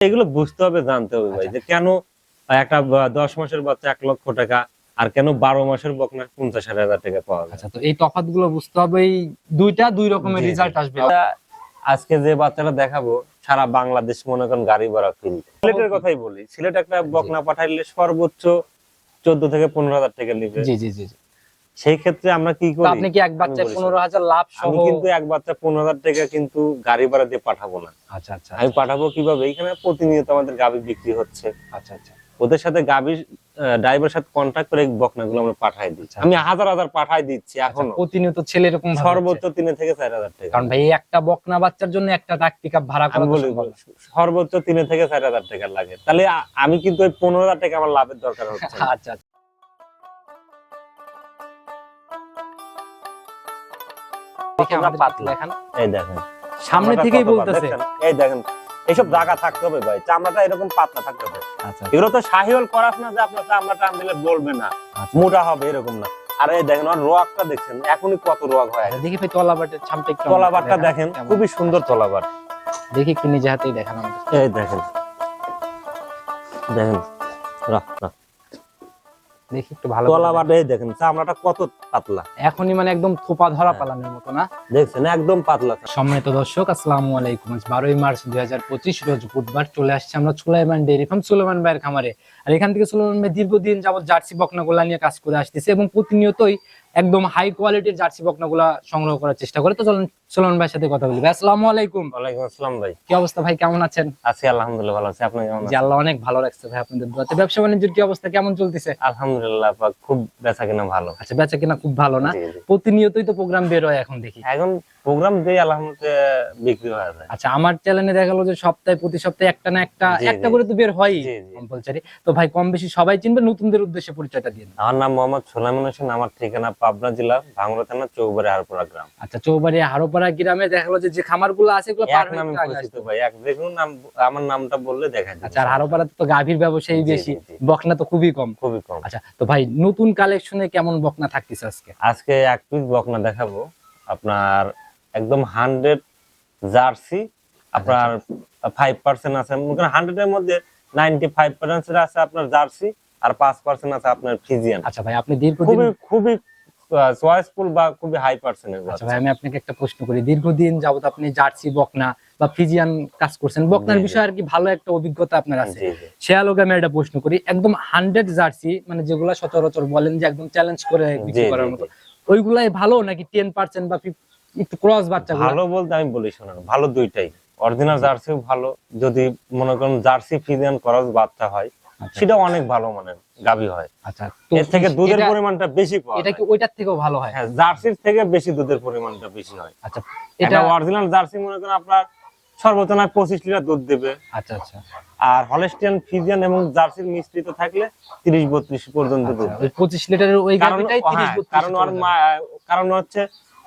এগুলো বুঝতে হবে জানতে হবে ভাই আচ্ছা। যে কেন একটা দশ মাসের বাচ্চা এক লক্ষ টাকা আর কেন বারো মাসের বকনা পঞ্চাশ হাজার টাকা পাওয়া যায় আচ্ছা তো এই তফাৎ গুলো বুঝতে হবে এই দুইটা দুই রকমের। রেজাল্ট আসবে আজকে যে বাচ্চাটা দেখাবো সারা বাংলাদেশ মনে করেন গাড়ি ভাড়া ফ্রি সিলেটের কথাই বলি সিলেট একটা বকনা পাঠাইলে সর্বোচ্চ চোদ্দ থেকে পনেরো হাজার টাকা নিবে জি জি জি। সেই ক্ষেত্রে আমরা কি করি? আপনি কি এক বাচ্চায় বলি পনেরো হাজার লাভ সহ আমি কিন্তু এক বাচ্চা পনেরো হাজার টাকা কিন্তু গাড়ি ভাড়া দিয়ে পাঠাবো না। আচ্ছা আচ্ছা আমি পাঠাবো কীভাবে? এখানে প্রতিনিয়ত আমাদের গাবি বিক্রি হচ্ছে। আচ্ছা আচ্ছা। ওদের সাথে গাবি ড্রাইভারের সাথে কন্ট্যাক্ট করে বকনাগুলো আমরা পাঠাই দিই। আচ্ছা। আমি হাজার হাজার পাঠাই দিচ্ছি এখনও। প্রতিনিয়ত ছেলে এরকম সর্বোচ্চ। তিন থেকে চার হাজার টাকা। কারণ ভাই একটা বকনা বাচ্চার জন্য একটা ডাক পিক ভাড়া করা বলি। সর্বোচ্চ তিন থেকে চার হাজার টাকা লাগে। তাহলে আমি কিন্তু ওই পনেরো হাজার টাকা আমার লাভের দরকার হচ্ছে আচ্ছা। দেখে আমাদের পাতলা। দেখান। এই দেখেন। সামনে থেকেই বলতেছে। এই দেখেন এইসব জায়গা থাকতে হবে ভাই। চামড়াটা এরকম পাতলা থাকতে হবে। আচ্ছা। এগুলো তো শাহিওল করাস না যে আপনার চামড়া টান দিলে বলবে না। আচ্ছা। মোটা হবে এরকম না। আর এই দেখেন রোগটা দেখছেন এখনই কত রোগ হয়। আচ্ছা, দেখি ভাই তলাবাটের ছামটা একটু তলাবারটা দেখেন। খুবই সুন্দর তলাবার। দেখি একটু নিজে হাতেই দেখান আমাদের। এই দেখেন। দেখেন রাখ, রাখ। দেখি একটু ভালো দেখেন চামড়াটা কত পাতলা। এখনই মানে একদম থোপা ধরা পালানোর মতো না? দেখছেন একদম পাতলা। সম্মানিত দর্শক আসসালামু আলাইকুম। বারোই মার্চ দুই হাজার পঁচিশ রোজ বুধবার চলে আসছে আমরা সুলাইমান ডেয়ারি ফার্ম ভাইয়ের খামারে। আর এখান থেকে ভাই দীর্ঘদিন যাবত জার্সি বকনাগুলা নিয়ে কাজ করে আসতেছে এবং প্রতিনিয়তই একদম হাই কোয়ালিটির জার্সি বকনাগুলা সংগ্রহ করার চেষ্টা করে। তো চলুন সুলাইমান ভাইয়ের সাথে কথা বলি। ভাই আসসালামু আলাইকুম। ওয়ালাইকুম আসসালাম ভাই। কি অবস্থা ভাই কেমন আছেন? আছি আলহামদুলিল্লাহ ভালো আছি। আপনি কেমন জি আল্লাহ অনেক ভালো রাখছে ভাই আপনাদের দোয়াতে। ব্যবসা বাণিজ্যের কি অবস্থা কেমন চলতেছে? আলহামদুলিল্লাহ খুব বেচা কিনা ভালো। আচ্ছা বেচা কিনা খুব ভালো না। প্রতিনিয়তই তো প্রোগ্রাম বের হয় এখন দেখি। এখন প্রোগ্রাম দিয়ে আলহামদুলিল্লাহ বিক্রি হয়ে যায়। আচ্ছা আমার চ্যানেলে দেখা গেলো যে সপ্তাহে প্রতি সপ্তাহে একটা না একটা একটা করে তো বের হয়। কম্পালসারি তো ভাই কম বেশি সবাই চিনবে নতুনদের উদ্দেশ্যে পরিচয়টা দিন। আমার নাম মোহাম্মদ সোলাইমান হোসেন আমার ঠিকানা পাবনা জেলা ভাঙ্গুড়া থানা চৌবাড়ি হারপুরা গ্রাম। আচ্ছা চৌবাড়ি হারোপাড়া গ্রামে দেখা গেলো যে যে খামারগুলো আছে এগুলো পার নামে পরিচিত ভাই এক দেখুন নাম আমার নামটা বললে দেখা যাবে। আচ্ছা আর হারোপাড়াতে তো গাভীর ব্যবসায়ী বেশি। বকনা তো খুবই কম। খুবই কম। আচ্ছা তো ভাই নতুন কালেকশনে কেমন বকনা থাকতেছে আজকে? আজকে এক পিস বকনা দেখাবো। আপনার একদম হান্ড্রেড জার্সি আপনার ফাইভ পার্সেন্ট আছে। হান্ড্রেড এর মধ্যে নাইনটি ফাইভ পার্সেন্ট আছে আপনার জার্সি আর পাঁচ পার্সেন্ট আছে আপনার ফিজিয়ান। আচ্ছা ভাই আপনি দীর্ঘদিন খুবই খুবই চয়েসফুল বা খুবই হাই পার্সেন্টের আচ্ছা ভাই আমি আপনাকে একটা প্রশ্ন করি। দীর্ঘদিন যাবত আপনি জার্সি বকনা বা ফিজিয়ান কাজ করছেন বকনার। বিষয়ে আর কি ভালো একটা অভিজ্ঞতা আপনার আছে। সে আলোকে আমি একটা প্রশ্ন করি। একদম হান্ড্রেড জার্সি মানে যেগুলা সচরাচর বলেন যে একদম চ্যালেঞ্জ করে বিক্রি করার মতো ওইগুলাই ভালো নাকি টেন পার্সেন্ট বা 50 একটু ক্রস বাচ্চা ভালো বলতে আমি বলি শোনেন ভালো দুইটাই। অরিজিনাল জার্সিও ভালো যদি মনে করেন জার্সি ফিজিয়ান ক্রস বাচ্চা হয় সেটা অনেক ভালো মানে গাবি হয়। আচ্ছা এর থেকে দুধের পরিমাণটা বেশি পাওয়া এটা কি ওইটার থেকেও ভালো হয়? হ্যাঁ জার্সির থেকে বেশি দুধের পরিমাণটা বেশি হয়। আচ্ছা এটা অরিজিনাল জার্সি মনে করেন আপনার সর্বোচ্চ নয় পঁচিশ লিটার দুধ দেবে। আচ্ছা আচ্ছা। আর হলস্টিয়ান ফিজিয়ান এবং জার্সির মিশ্রিত থাকলে তিরিশ বত্রিশ পর্যন্ত দুধ আচ্ছা, ওই পঁচিশ লিটারের ওই কারণ গাভিটাই তিরিশ হ্যাঁ, কারণ ওর চলে যাবে। মা- কারণ হচ্ছে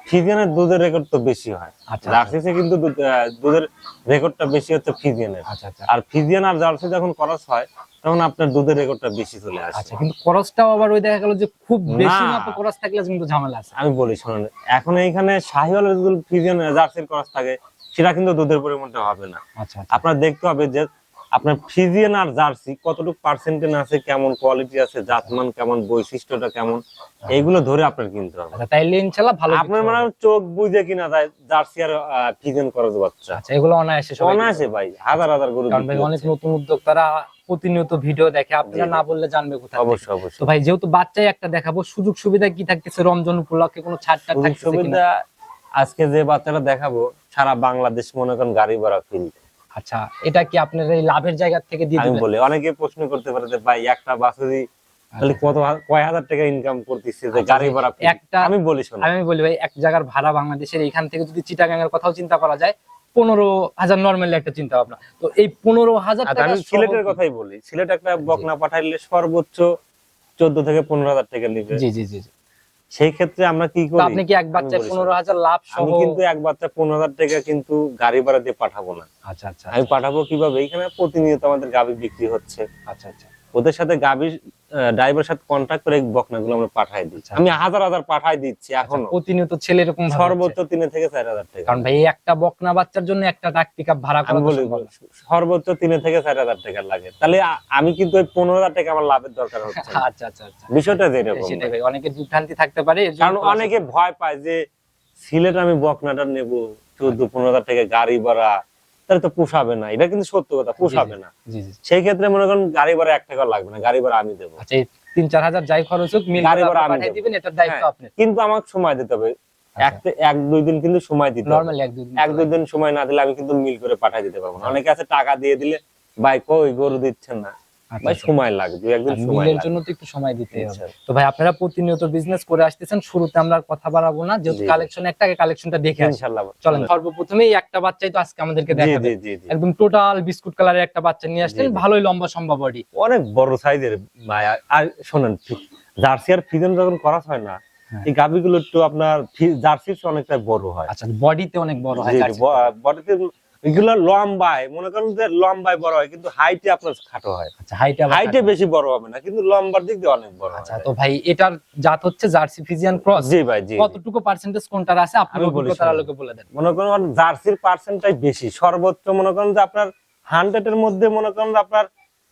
ফিজিয়ানের দুধের রেকর্ড তো বেশি হয়। আচ্ছা জার্সিতে কিন্তু দুধ- আহ, দুধের রেকর্ডটা বেশি হচ্ছে ফিজিয়ানের। আচ্ছা আচ্ছা। আর ফিজিয়ান আর জার্সি যখন ক্রস হয় তখন আপনার দুধের রেকর্ডটা বেশি চলে আসে। আচ্ছা কিন্তু খরচটাও আবার ওই দেখা গেল যে খুব বেশি তো খরচ থাকলে কিন্তু ঝামেলা আছে। আমি বলি শোনেন এখন এইখানে শাহিওয়ালের দুধ ফিজিয়ান জার্সির ক্রস থাকে সেটা কিন্তু দুধের পরিমাণটা হবে না। আচ্ছা আচ্ছা। আপনার দেখতে হবে যে আপনার ফিজিয়ান আর জার্সি কতটুকু পার্সেন্টেজ আছে কেমন কোয়ালিটি আছে জাতমান কেমন বৈশিষ্ট্যটা কেমন এইগুলো ধরে আপনার কিনতে হবে। আচ্ছা তাইলে ইনশাআল্লাহ ভালো আপনার মানে চোখ বুঝে কিনা যায় জার্সি আর ফিজিয়ান খরচ বাচ্চা। আচ্ছা এগুলো অনায়াসে সবাই অনায়াসে ভাই হাজার হাজার গরু অনেক। নতুন উদ্যোক্তারা প্রতিনিয়ত ভিডিও দেখে আপনারা। না বললে জানবে কোথায় অবশ্যই। অবশ্যই। তো ভাই যেহেতু বাচ্চাই একটা দেখাবো সুযোগ সুবিধা কি থাকতেছে রমজান উপলক্ষে কোনো ছাড় টাড় থাকতেছে কিনা? সুবিধা আজকে যে বাচ্চাটা দেখাবো সারা বাংলাদেশ মনে করেন গাড়ি ভাড়া ফ্রি আচ্ছা এটা কি আপনার এই লাভের জায়গা থেকে দিয়ে দিবেন? বলি অনেকে প্রশ্ন করতে পারে যে ভাই একটা বাসে তাহলে কত কয় হাজার টাকা ইনকাম করতেছে যে আচ্ছা, গাড়ি ভাড়া একটা আমি বলি শোনো। আমি বলি ভাই এক জায়গার ভাড়া বাংলাদেশের এখান থেকে যদি চিটাগাং এর কথাও চিন্তা করা যায় পনেরো হাজার নর্মালি একটা চিন্তা ভাবনা। তো এই পনেরো হাজার আচ্ছা, টাকা আমি সিলেটের কথাই বলি। সিলেট একটা বকনা পাঠাইলে সর্বোচ্চ চোদ্দ থেকে পনেরো হাজার টাকা নিবে। জি জি জি। সেই ক্ষেত্রে আমরা কি করি? আপনি কি এক বাচ্চা পনেরো হাজার লাভ সহ আমি কিন্তু এক বাচ্চা পনেরো হাজার টাকা কিন্তু গাড়ি ভাড়া দিয়ে পাঠাবো না। আচ্ছা আচ্ছা আমি পাঠাবো কীভাবে? এখানে প্রতিনিয়ত আমাদের গাবি বিক্রি হচ্ছে। আচ্ছা আচ্ছা। ওদের সাথে গাবি ড্রাইভারের সাথে কন্ট্যাক্ট করে বকনাগুলো আমরা পাঠাই দিচ্ছি। আচ্ছা। আমি হাজার হাজার পাঠাই দিচ্ছি এখন। প্রতিনিয়ত ছেলে এরকম সর্বোচ্চ। তিন থেকে চার হাজার টাকা। কারণ ভাই একটা বকনা বাচ্চার জন্য একটা ডাক পিক ভাড়া করা সর্বোচ্চ তিন থেকে চার হাজার টাকা লাগে। তাহলে আমি কিন্তু ওই পনেরো হাজার টাকা আমার লাভের দরকার হচ্ছে। আচ্ছা আচ্ছা আচ্ছা বিষয়টা যেরকম সেটাই ভাই অনেকের বিভ্রান্তি থাকতে পারে কারণ অনেকে ভয় পায় যে সিলেট আমি বকনাটা নেব চোদ্দ পনেরো হাজার টাকা গাড়ি ভাড়া তাহলে তো পোষাবে না। এটা কিন্তু সত্য কথা পোষাবে না। সেই ক্ষেত্রে মনে করেন গাড়ি ভাড়া এক টাকা লাগবে না গাড়ি ভাড়া আমি দেবো। আচ্ছা তিন চার হাজার যাই খরচ হোক মিল গাড়ি ভাড়া আমি দেবো। দিবেন এটার দায়িত্ব হ্যাঁ। আপনার। কিন্তু আমাকে সময় দিতে হবে। এক এক দুই দিন কিন্তু সময় দিতে হবে। নরমালি এক দুই দিন এক দুই দিন সময় না দিলে আমি কিন্তু মিল করে পাঠিয়ে দিতে পারব না। অনেকে আছে টাকা দিয়ে দিলে ভাই কই গরু দিচ্ছেন না? আচ্ছা, ভাই আচ্ছা। সময় লাগবে দুই একদিন সময় লাগবে জন্য তো একটু সময় দিতে হবে আচ্ছা। তো ভাই আপনারা প্রতিনিয়ত বিজনেস করে আসতেছেন শুরুতে আমরা কথা বাড়াবো না যেহেতু। কালেকশন একটা কালেকশনটা দেখে ইনশাআল্লাহ চলেন সর্বপ্রথমেই একটা বাচ্চাই তো আজকে আমাদেরকে দেখাবে। একদম টোটাল বিস্কুট কালারের একটা বাচ্চা নিয়ে জি। ভালোই লম্বা সম্ভব বডি অনেক বড় সাইজের ভাই আর- শোনেন জার্সি আর ফিজন যখন করা হয় না হ্যাঁ। এই গাবিগুলো একটু আপনার জার্সির অনেকটা বড় হয় আচ্ছা বডিতে অনেক বড় হয় বডিতে এগুলো লম্বায় মনে করেন যে লম্বায় বড় হয় কিন্তু হাইটে আপনার খাটো হয়। আচ্ছা হাইটে হাইটে বেশি বড় হবে না কিন্তু লম্বার দিক দিয়ে অনেক বড় আচ্ছা তো ভাই এটার জাত হচ্ছে জার্সি ফিজিয়ান ক্রস জি ভাই জি। কতটুকু পার্সেন্টেজ কোনটার আছে? আপনি অভিজ্ঞতার আলোকে বলে দেন। মনে করেন জার্সির পার্সেন্টটাই বেশি। সর্বোচ্চ মনে করেন যে আপনার হান্ড্রেড এর মধ্যে মনে করেন যে আপনার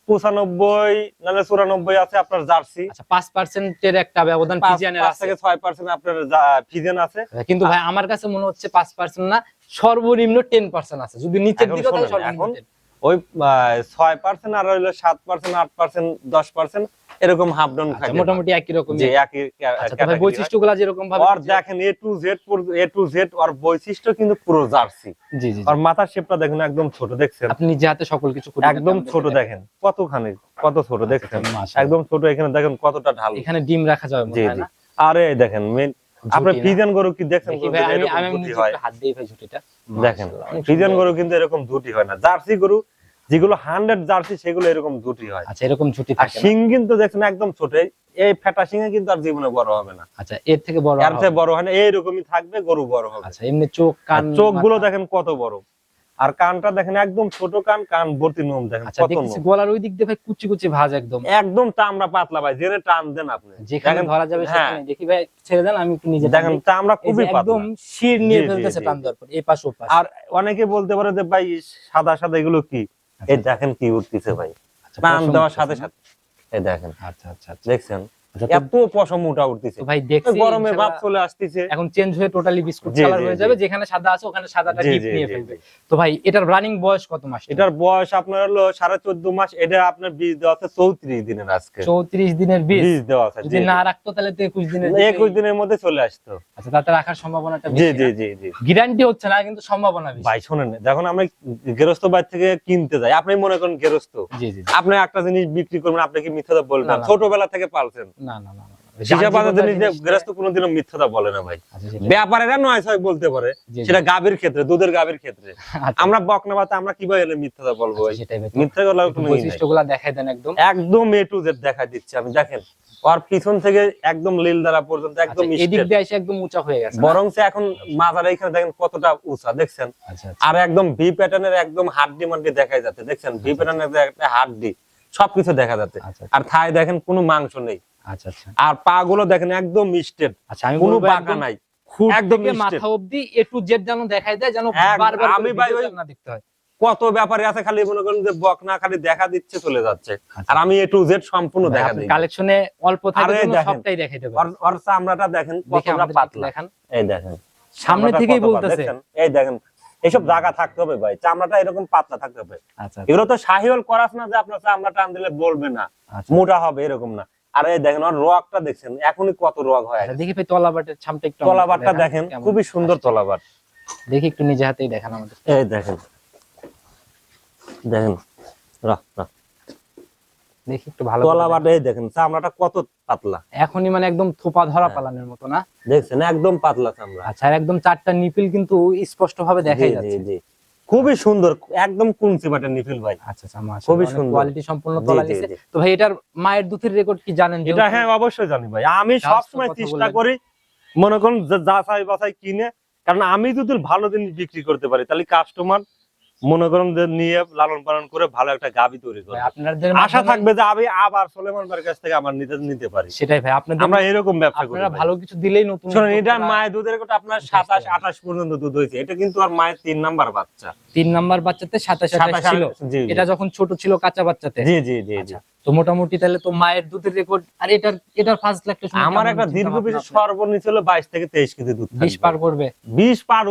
পঁচানব্বই নাহলে চুরানব্বই আছে আপনার জার্সি। আচ্ছা পাঁচ পার্সেন্টের একটা ব্যবধান ফিজিয়ানের আছে। থেকে ছয় পার্সেন্ট আপনার জা- আছে। কিন্তু ভাই আমার কাছে মনে হচ্ছে পাঁচ পার্সেন্ট না সর্বনিম্ন টেন পার্সেন্ট আছে। যদি নিচের দিকে সর্বনিম্ন ওই ছয় পার্সেন্ট আর হইল সাত পার্সেন্ট আট পার্সেন্ট দশ পার্সেন্ট এরকম হাফ ডাউন আচ্ছা, খাই মোটামুটি একই রকম যে একই আচ্ছা তো বৈশিষ্ট্যগুলো যেরকম ভাবে আর দেখেন A to Z A to Z আর বৈশিষ্ট্য কিন্তু পুরো জার্সি। জি জি। আর মাথার শেপটা দেখেন একদম ছোট দেখছেন? আপনি হাতে সকল কিছু করে একদম ছোট দেখেন। কতখানি কত ছোট দেখছেন? একদম ছোট এখানে দেখেন কতটা ঢাল। এখানে ডিম রাখা যাবে মনে জি হয় না? আরে দেখেন মেন আপনার ঝুঁটি ফিজান গরু কি দেখছেন? আমি আমি হাত দিয়ে ভাই ঝুটিটা। দেখেন ফিজান গরু কিন্তু এরকম ধুটি হয় না। জার্সি গরু যেগুলো হান্ড্রেড জার্সি সেগুলো এরকম ধুটি হয়। আচ্ছা এরকম ঝুটি আর শিং কিন্তু দেখছেন একদম ছোট। এই- ফেটা শিঙে কিন্তু আর জীবনে বড় হবে না। আচ্ছা এর থেকে বড় আর এর থেকে বড় হয় না এইরকমই থাকবে গরু বড় হবে। আচ্ছা এমনি চোখ কান চোখগুলো দেখেন কত বড়। আর কানটা দেখেন একদম ছোট কান কান ভর্তি নোম দেখেন আচ্ছা গলার ওই দিক দিয়ে ভাই কুচি কুচি ভাজ একদম। একদম চামড়া পাতলা ভাই জেনে টান দেন আপনি। যেখানে ধরা যাবে হ্যাঁ। সেখানে। দেখি ভাই ছেড়ে দেন আমি একটু নিজে দেখেন চামড়া খুবই একদম শির নিয়ে ফেলতেছে টান। দেওয়ার পর এই পাশ ও পাশ আর অনেকে বলতে পারে যে ভাই সাদা সাদা এগুলো কি? এই দেখেন কি উঠতেছে ভাই। নাম দেওয়ার সাথে সাথে। এই দেখেন। আচ্ছা আচ্ছা আচ্ছা। দেখছেন? আচ্ছা, এত পশম উঠা উঠতেছে। ভাই দেখছি গরমে ভাব চলে আসতেছে। এখন চেঞ্জ হয়ে টোটালি বিস্কুট কালার হয়ে যাবে যেখানে সাদা আছে ওখানে সাদাটা জি, নিয়ে ফেলবে। তো ভাই এটার রানিং বয়স কত মাস এটার বয়স আপনার হলো সাড়ে চোদ্দ মাস এটা আপনার বীজ দেওয়া আছে চৌত্রিশ দিনের আজকে। চৌত্রিশ দিনের বীজ? বীজ দেওয়া আছে যদি না রাখতো তাহলে তো একুশ দিনের একুশ দিনের মধ্যে চলে আসতো। আচ্ছা তাতে রাখার সম্ভাবনাটা জি জি জি জি। গ্যারান্টি হচ্ছে না কিন্তু সম্ভাবনা বেশি। ভাই শোনেন যখন আমরা গেরস্ত বাড়ি থেকে কিনতে যাই আপনি মনে করেন গেরস্ত। জি জি জি। আপনি একটা জিনিস বিক্রি করবেন আপনি কি মিথ্যাটা বলবেন। ছোটবেলা থেকে পালছেন। না না না না। হিসাব বাজার জিনিস যে কোনোদিনও মিথ্যাটা বলে না ভাই। ব্যাপারেরা নয় ছয় বলতে পারে জি, জি। সেটা গাভীর ক্ষেত্রে দুধের গাভীর ক্ষেত্রে। আমরা বকনা আমরা কীভাবে এলে মিথ্যাটা বলব ভাই? সেটাই ভাই। মিথ্যা গলার কোনো ই দেখাই দেন একদম। একদম এ টু জেড দেখা দিচ্ছে আমি দেখেন। ওর পিছন থেকে একদম লীল দ্বারা পর্যন্ত একদম আচ্ছা, এদিক দিয়ে এসে একদম উঁচা হয়ে গেছে বরং সে এখন মাজার এখানে দেখেন কতটা উঁচা দেখছেন? আচ্ছা আচ্ছা। আর একদম ভি প্যাটার্নের একদম হাড্ডি মাড্ডি দেখা যাচ্ছে দেখছেন? ভি প্যাটার্নের একটা হাড্ডি সবকিছু দেখা যাচ্ছে। আর থায় দেখেন কোনো মাংস নেই। আচ্ছা আচ্ছা। আর পা গুলো দেখেন একদম মিস্টেড আচ্ছা আমি কোনো বাঁকা নাই। একদম মাথা অবধি এ টু জেড যেন দেখাই যেন বারবার আমি ভাই না দেখতে হয়। কত ব্যাপারে আছে খালি মনে করেন যে বকনা খালি দেখা দিচ্ছে চলে যাচ্ছে। আচ্ছা। আর আমি এ টু জেড সম্পূর্ণ দেখা দিই কালেকশনে অল্প থাকে আরে সবটাই দেখাই দেবে চামড়াটা দেখেন কতটা পাতলা। দেখান। এই দেখেন সামনে থেকেই বলতেছে। এই দেখেন এইসব জায়গা থাকতে হবে ভাই চামড়াটা এরকম পাতলা থাকতে হবে। আচ্ছা এগুলো তো শাহিওয়াল করাস না যে আপনার চামড়া টান দিলে বলবে না মোটা হবে এরকম না। আর এই দেখেন ওর রগটা দেখছেন এখনই কত রগ হয়। আচ্ছা, দেখি ভাই তলাবাটের ছামটা একটু আমাদের দেখেন খুবই সুন্দর তলাবার দেখি একটু নিজে হাতেই দেখান আমাদের। এই দেখেন দেখেন রাহ, রাহ। দেখি একটু ভালো করে তলাবারটা এই দেখেন চামড়াটা কত পাতলা। এখনই মানে একদম থোপা ধরা হ্যাঁ। পালানের মতো না? দেখছেন একদম পাতলা চামড়া। আচ্ছা আর একদম চারটা নিপিল কিন্তু স্পষ্ট ভাবে দেখাই জি, জি, যাচ্ছে। জি। খুবই সুন্দর একদম কুঞ্চি মাটির নিফিল ভাই। আচ্ছা আচ্ছা খুবই সুন্দর। কোয়ালিটি সম্পূর্ণ তোলা নিছে তো ভাই এটার মায়ের দুধের রেকর্ড কি জানেন এটা হ্যাঁ অবশ্যই জানি ভাই। আমি সব সময় চেষ্টা করি মনে করুন যা চাই বাছাই কিনে কারণ আমি যদি ভালো জিনিস বিক্রি করতে পারি তাহলে কাস্টমার মনে করেন যে নিয়ে লালন পালন করে ভালো একটা গাবি তৈরি করে আপনাদের আশা থাকবে যে আমি আবার সোলেমান ভাইয়ের কাছ থেকে আমার নিতে নিতে পারি। সেটাই ভাই আপনাদের আমরা এরকম ব্যবসা করি আপনারা ভালো কিছু দিলেই নতুন শুনুন এটা মায়ের দুধের কথা আপনার সাতাশ আঠাশ পর্যন্ত দুধ হয়েছে। এটা কিন্তু আর মায়ের তিন নাম্বার বাচ্চা। তিন নাম্বার বাচ্চাতে সাতাশ আঠাশ সাতাশ ছিল। জি জি। এটা যখন ছোট ছিল কাঁচা বাচ্চাতে। জি জি জি জি। আচ্ছা, তো মোটামুটি তাহলে তো মায়ের দুধের রেকর্ড আর এটার এটার ফার্স্ট আমার একটা দীর্ঘ বাইশ থেকে তেইশ কেজি দুধ বিশ পার করবে। বিশ পার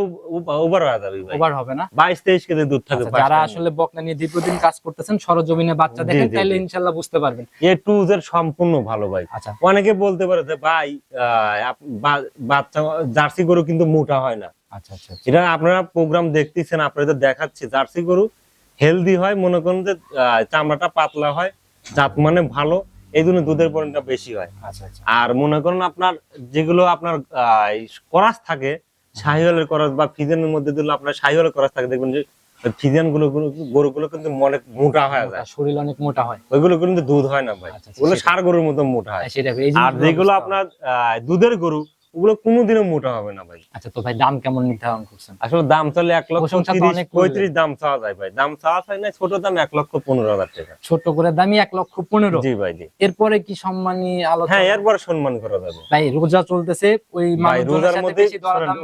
ওভার হয়ে যাবে ওভার হবে না? বাইশ তেইশ কেজি দুধ থাকবে আচ্ছা, যারা আসলে বকনা নিয়ে দীর্ঘদিন কাজ করতেছেন সরজমিনে বাচ্চা দেখেন তাহলে। ইনশাল্লাহ বুঝতে পারবেন। এ টু জেড সম্পূর্ণ ভালো ভাই। আচ্ছা। অনেকে বলতে পারে যে ভাই আহ, বাচ্চা জার্সি গরু কিন্তু মোটা হয় না। আচ্ছা আচ্ছা আচ্ছা। এটা আপনারা প্রোগ্রাম দেখতেছেন আপনাদের দেখাচ্ছি। জার্সি গরু হেলদি হয় মনে করেন যে চামড়াটা পাতলা হয় জাত মানে ভালো এই জন্য দুধের পরিমাণটা বেশি হয়। আচ্ছা আচ্ছা। আর মনে করেন আপনার যেগুলো আপনার করাস থাকে শাহিওয়ালের করাস বা ফিজেনের মধ্যে দিলে আপনার শাহিওয়ালের করাস থাকে দেখবেন যে ফিজেনগুলো গরুগুলো কিন্তু অনেক মোটা হয়ে যায়। শরীর অনেক মোটা হয়। ওইগুলো কিন্তু দুধ হয় না ভাই। আচ্ছা, ওগুলো সার গরুর মতো মোটা হয়। হ্যাঁ, আর যেগুলো আপনার আহ, দুধের গরু ওগুলো কোনোদিনও মোটা হবে না ভাই। আচ্ছা তো ভাই দাম কেমন নির্ধারণ করছেন? আসলে দাম চলে এক লক্ষ তো। পঁয়ত্রিশ দাম চাওয়া যায় ভাই। দাম চাওয়া যায় না ছোট দাম এক লক্ষ পনেরো হাজার টাকা। ছোট করে দামি এক লক্ষ পনেরো। জি ভাই জি। এরপরে কি সম্মানী আলোচনা? হ্যাঁ এরপর সম্মান করা যাবে। ভাই রোজা চলতেছে ওই মানুষজনের রোজার মধ্যে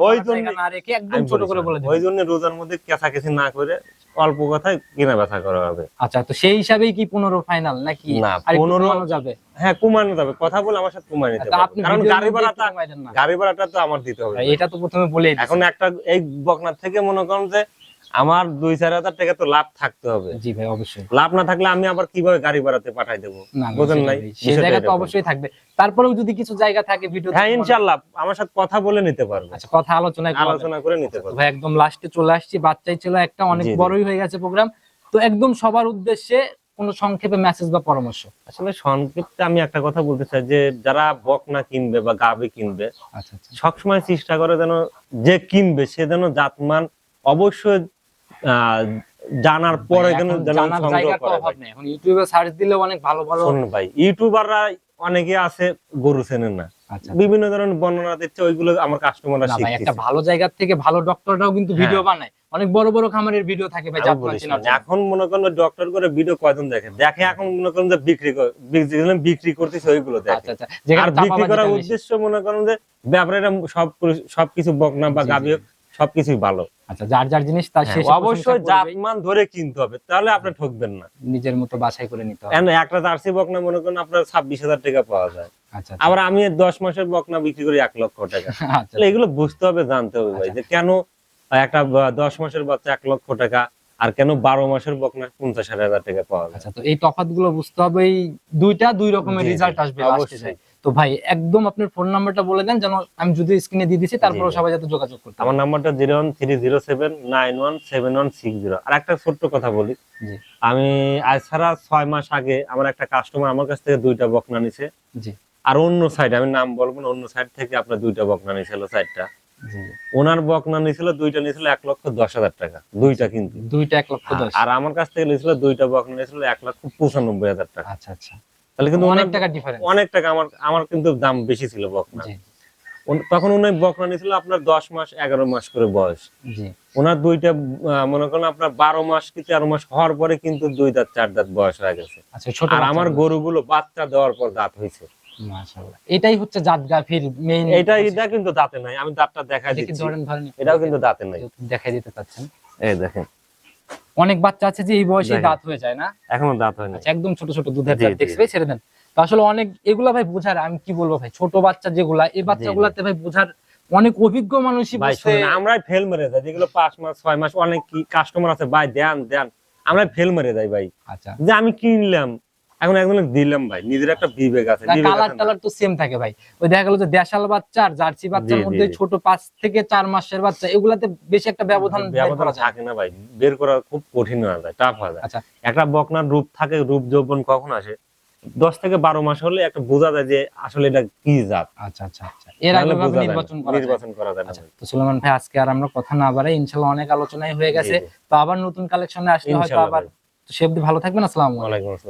ওই জায়গা না রেখে একদম ছোট করে বলে ওই জন্য রোজার মধ্যে কেঁচাকেচি না করে অল্প কথায় কেনা বেচা করা হবে। আচ্ছা তো সেই হিসাবেই কি পনেরো ফাইনাল নাকি না, আর একটু 15 কমানো যাবে? হ্যাঁ কমানো যাবে। কথা বলে আমার সাথে নিতে তা পারবে। আপনি কারণ গাড়ি মধ্যে গাড়ি ভাড়াটা তো আমার দিতে হবে। এটা তো প্রথমে দিছি। এখন একটা এই বকনার থেকে মনে করেন যে আমার দুই চার হাজার টাকা তো লাভ থাকতে হবে। জি ভাই অবশ্যই। লাভ না থাকলে আমি আবার কীভাবে গাড়ি ভাড়াতে পাঠাই দেবো? বোঝেন নাই। সেই জায়গা তো অবশ্যই থাকবে। তারপরেও যদি কিছু জায়গা থাকে ভিডিও হ্যাঁ ইনশাল্লাহ আমার সাথে কথা বলে নিতে পারবে। আচ্ছা কথা করবেন। আলোচনা করে নিতে পারবে। ভাই একদম লাস্টে চলে আসছি। বাচ্চাই ছিল একটা অনেক। বড়ই হয়ে গেছে প্রোগ্রাম তো একদম সবার উদ্দেশ্যে কোনো সংক্ষেপে মেসেজ বা পরামর্শ? আসলে সংক্ষিপ্তে আমি একটা কথা বলতে চাই যে যারা বকনা কিনবে বা গাবে কিনবে আচ্ছা আচ্ছা। সবসময় চেষ্টা করে যেন যে কিনবে সে যেন জাতমান অবশ্যই আহ, জানার পরে যেন সংগ্রহ করে ইউটিউবে সার্চ দিলে অনেক ভালো ভালো ভাই ইউটিউবাররা অনেকে আছে গরু চেনেন না। বিভিন্ন ধরনের বর্ণনা দিচ্ছে ওইগুলো আমার কাস্টমাররা শিখছে একটা ভালো জায়গা থেকে ভালো ডক্টররাও কিন্তু হ্যাঁ। ভিডিও বানায়। অনেক বড় বড় খামারের ভিডিও থাকে ভাই এখন মনে করেন ডক্টর করে ভিডিও কয়জন দেখে? দেখে এখন মনে করেন যে বিক্রি করে বিক্রি- করতেছে ওইগুলো দেখে। আচ্ছা আচ্ছা। আর বিক্রি করার উদ্দেশ্য মনে করেন যে ব্যাপারে সব সবকিছু বকনা বা হোক, সবকিছুই ভালো। আচ্ছা যার যার জিনিস তার হ্যাঁ, শেষে অবশ্যই। জাতমান ধরে কিনতে হবে তাহলে আপনি ঠকবেন না। নিজের মতো বাছাই করে নিতে হবে। একটা জার্সি বকনা মনে করেন আপনার ছাব্বিশ হাজার টাকা পাওয়া যায়। আচ্ছা আচ্ছা, আবার আমি দশ মাসের বকনা বিক্রি করি এক লক্ষ টাকা। আচ্ছা। তাহলে এগুলো বুঝতে হবে জানতে হবে ভাই আচ্ছা। যে কেন একটা দশ মাসের বাচ্চা এক লক্ষ টাকা আর কেন বারো মাসের বকনা পঞ্চাশ হাজার টাকা পাওয়া যায়। আচ্ছা তো এই তফাৎ গুলো বুঝতে হবে এই দুইটা দুই রকমের রেজাল্ট আসবে অবশ্যই। তো ভাই একদম আপনার ফোন নাম্বারটা বলে দেন যেন আমি যদি স্ক্রিনে দিয়ে দিছি তারপরে। সবাই যাতে যোগাযোগ করতে আমার নাম্বারটা zero one three zero seven nine one seven one six zero আর একটা ছোট্ট কথা বলি। জি। আমি আজ ছাড়া ছয় মাস আগে আমার একটা কাস্টমার আমার কাছ থেকে দুইটা বকনা নিছে। জি। আর অন্য সাইড আমি নাম বলব না অন্য সাইড থেকে আপনার দুইটা বকনা নিছিল সাইডটা ওনার বকনা নিছিল দুইটা নিছিল এক লক্ষ দশ হাজার টাকা। দুইটা কিন্তু। দুইটা এক লক্ষ দশ। আর আমার কাছ থেকে নিয়েছিল দুইটা বকনা নিয়েছিল এক লক্ষ পঁচানব্বই হাজার টাকা। আচ্ছা আচ্ছা। তাহলে কিন্তু অনেক টাকা ডিফারেন্স অনেক টাকা আমার আমার কিন্তু দাম বেশি ছিল বকনা। তখন উনি বকনা নিছিল আপনার দশ মাস এগারো মাস করে বয়স। ওনার দুইটা মনে করেন আপনার বারো মাস কি তেরো মাস হওয়ার পরে কিন্তু দুই দাঁত চার দাঁত বয়স হয়ে গেছে। আচ্ছা আর আমার গরুগুলো বাচ্চা দেওয়ার পর দাঁত হয়েছে। এটাই হচ্ছে জাত গাফির মেইন এটা এটা কিন্তু দাঁতে নাই। আমি দাঁতটা দেখা দিচ্ছি। এটাও কিন্তু দাঁতে নাই। দেখাই দিতে চাচ্ছেন। এই দেখেন। অনেক বাচ্চা আছে যে এই বয়সে দাঁত হয়ে যায় না? এখনও দাঁত হয় না আচ্ছা একদম ছোট ছোট দুধের দাঁত দেখছে ভাই ছেড়ে দেন। তো আসলে অনেক এগুলা ভাই বোঝার আমি কি বলব ভাই ছোট বাচ্চা যেগুলা এই বাচ্চাগুলাতে ভাই বোঝার অনেক অভিজ্ঞ মানুষই আমরাই ফেল মেরে যাই যেগুলো পাঁচ মাস ছয় মাস অনেক কি কাস্টমার আছে ভাই দেন দেন আমরা ফেল মেরে যাই ভাই। আচ্ছা। যে আমি কিনলাম এখন একজনে দিলাম ভাই নিজের একটা বিবেক আছে কালার টালার তো সেম থাকে ভাই। ওই দেখা গেল যে দেশাল বাচ্চা আর জার্সি বাচ্চার মধ্যে ছোট পাঁচ থেকে চার মাসের বাচ্চা এগুলাতে বেশি একটা ব্যবধান ব্যবধান। থাকে না ভাই বের করা খুব কঠিন হয়ে যায় টাফ হয়ে যায়। আচ্ছা। একটা বকনার রূপ থাকে রূপ যৌবন কখন আসে? দশ থেকে বারো মাস হলে একটা বোঝা যায় যে আসলে এটা কি জাত। আচ্ছা আচ্ছা আচ্ছা। এর আগে। নির্বাচন নির্বাচন করা যায় আচ্ছা। তো সুলেমান ভাই আজকে আর আমরা কথা না বাড়াই ইনশাল্লাহ অনেক আলোচনাই হয়ে গেছে। তো আবার নতুন কালেকশনে আসলে হয়তো আবার ভাই। সে অবধি ভালো থাকবেন আসসালামু আলাইকুম। আসসালাম।